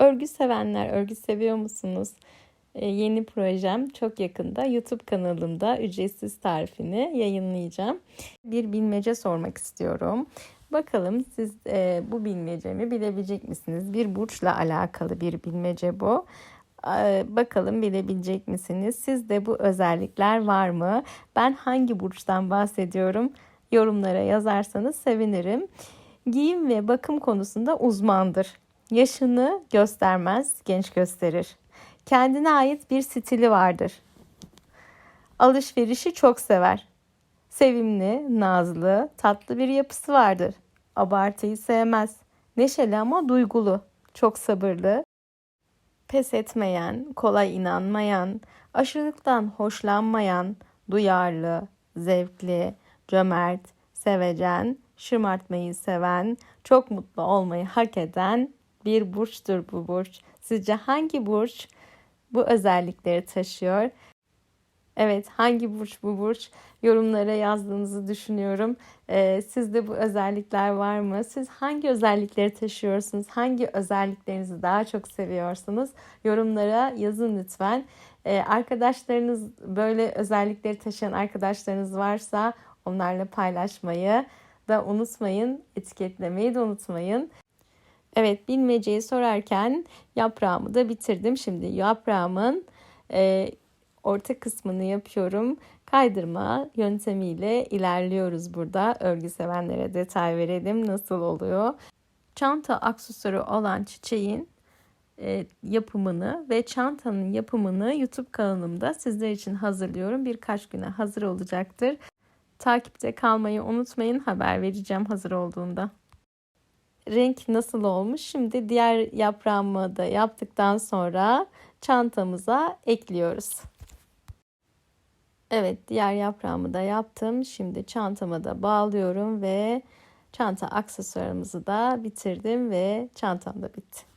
Örgü sevenler, örgü seviyor musunuz? Ee, yeni projem çok yakında YouTube kanalımda ücretsiz tarifini yayınlayacağım. Bir bilmece sormak istiyorum. Bakalım siz e, bu bilmecemi bilebilecek misiniz? Bir burçla alakalı bir bilmece bu. Ee, bakalım bilebilecek misiniz? Sizde bu özellikler var mı? Ben hangi burçtan bahsediyorum? Yorumlara yazarsanız sevinirim. Giyim ve bakım konusunda uzmandır. Yaşını göstermez, genç gösterir. Kendine ait bir stili vardır. Alışverişi çok sever. Sevimli, nazlı, tatlı bir yapısı vardır. Abartıyı sevmez. Neşeli ama duygulu. Çok sabırlı. Pes etmeyen, kolay inanmayan, aşırılıktan hoşlanmayan, duyarlı, zevkli, cömert, sevecen, şımartmayı seven, çok mutlu olmayı hak eden bir burçtur bu burç. Sizce hangi burç bu özellikleri taşıyor? Evet hangi burç bu burç? Yorumlara yazdığınızı düşünüyorum. Ee, sizde bu özellikler var mı? Siz hangi özellikleri taşıyorsunuz? Hangi özelliklerinizi daha çok seviyorsunuz? Yorumlara yazın lütfen. Ee, arkadaşlarınız böyle özellikleri taşıyan arkadaşlarınız varsa onlarla paylaşmayı da unutmayın. Etiketlemeyi de unutmayın. Evet bilmeceyi sorarken yaprağımı da bitirdim. Şimdi yaprağımın e, orta kısmını yapıyorum. Kaydırma yöntemiyle ilerliyoruz burada. Örgü sevenlere detay verelim nasıl oluyor. Çanta aksesuarı olan çiçeğin e, yapımını ve çantanın yapımını YouTube kanalımda sizler için hazırlıyorum. Birkaç güne hazır olacaktır. Takipte kalmayı unutmayın. Haber vereceğim hazır olduğunda. Renk nasıl olmuş? Şimdi diğer yaprağımı da yaptıktan sonra çantamıza ekliyoruz. Evet diğer yaprağımı da yaptım. Şimdi çantama da bağlıyorum ve çanta aksesuarımızı da bitirdim ve çantam da bitti.